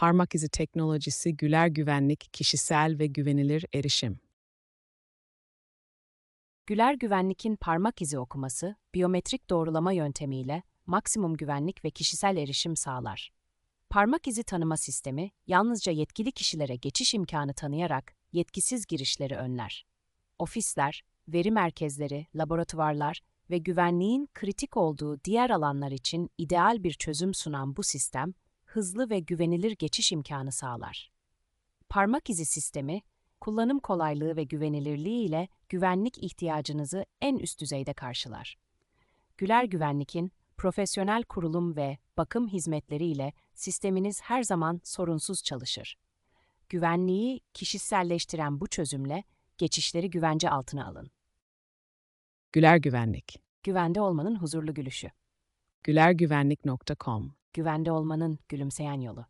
Parmak izi teknolojisi, güler güvenlik, kişisel ve güvenilir erişim. Güler Güvenlik'in parmak izi okuması, biyometrik doğrulama yöntemiyle maksimum güvenlik ve kişisel erişim sağlar. Parmak izi tanıma sistemi, yalnızca yetkili kişilere geçiş imkanı tanıyarak yetkisiz girişleri önler. Ofisler, veri merkezleri, laboratuvarlar ve güvenliğin kritik olduğu diğer alanlar için ideal bir çözüm sunan bu sistem, hızlı ve güvenilir geçiş imkanı sağlar. Parmak izi sistemi, kullanım kolaylığı ve güvenilirliği ile güvenlik ihtiyacınızı en üst düzeyde karşılar. Güler Güvenlik'in profesyonel kurulum ve bakım hizmetleri ile sisteminiz her zaman sorunsuz çalışır. Güvenliği kişiselleştiren bu çözümle geçişleri güvence altına alın. Güler güvenlik. Güvende olmanın huzurlu gülüşü. gülergüvenlik.com Güvende olmanın gülümseyen yolu.